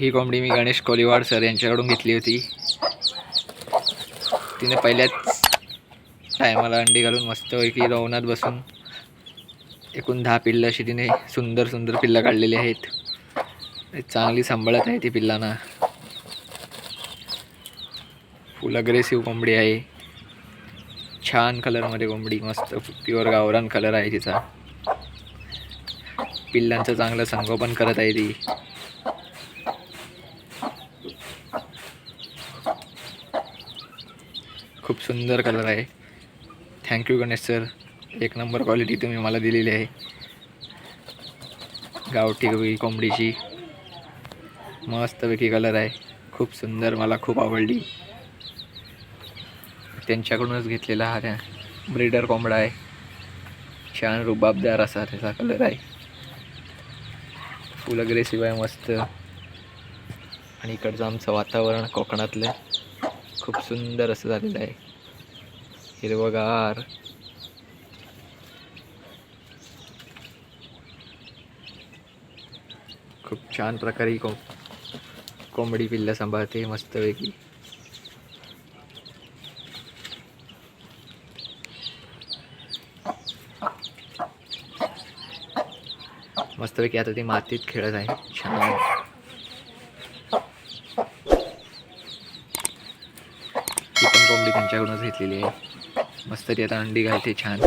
ही कोंबडी मी गणेश कोलिवाड सर यांच्याकडून घेतली होती. तिने पहिल्याच टायमाला अंडी घालून मस्तपैकी रवनात बसून एकूण दहा पिल्लं अशी तिने सुंदर सुंदर पिल्लं काढलेली आहेत. चांगली सांभाळत आहे ती पिल्लांना. फुल अग्रेसिव्ह कोंबडी आहे. छान कलरमध्ये कोंबडी मस्त प्युअर गावरान कलर आहे तिचा. पिल्लांचं चांगलं संगोपन करत आहे ती. खूप सुंदर कलर आहे. थँक्यू गणेश सर एक नंबर क्वालिटी तुम्ही मला दिलेली आहे. गावठी गवी कोंबडीची. मस्तपैकी कलर आहे. खूप सुंदर मला खूप आवडली. त्यांच्याकडूनच घेतलेला हा त्या कोंबडा आहे. छान रुबाबदार असा त्याचा कलर आहे. फुल अग्रेसिव्ह आहे मस्त. आणि इकडचं आमचं वातावरण कोकणातलं. खूप सुंदर असं झालेलं आहे. हिरवगार. खूप छान प्रकारे को कोंबडी पिल्ला सांभाळते मस्तपैकी. मस्तपैकी आता ती मातीत खेळत आहे. छान. पण कोंबडी त्यांच्याकडूनच घेतलेली आहे. मस्त ती आता अंडी घालते छान.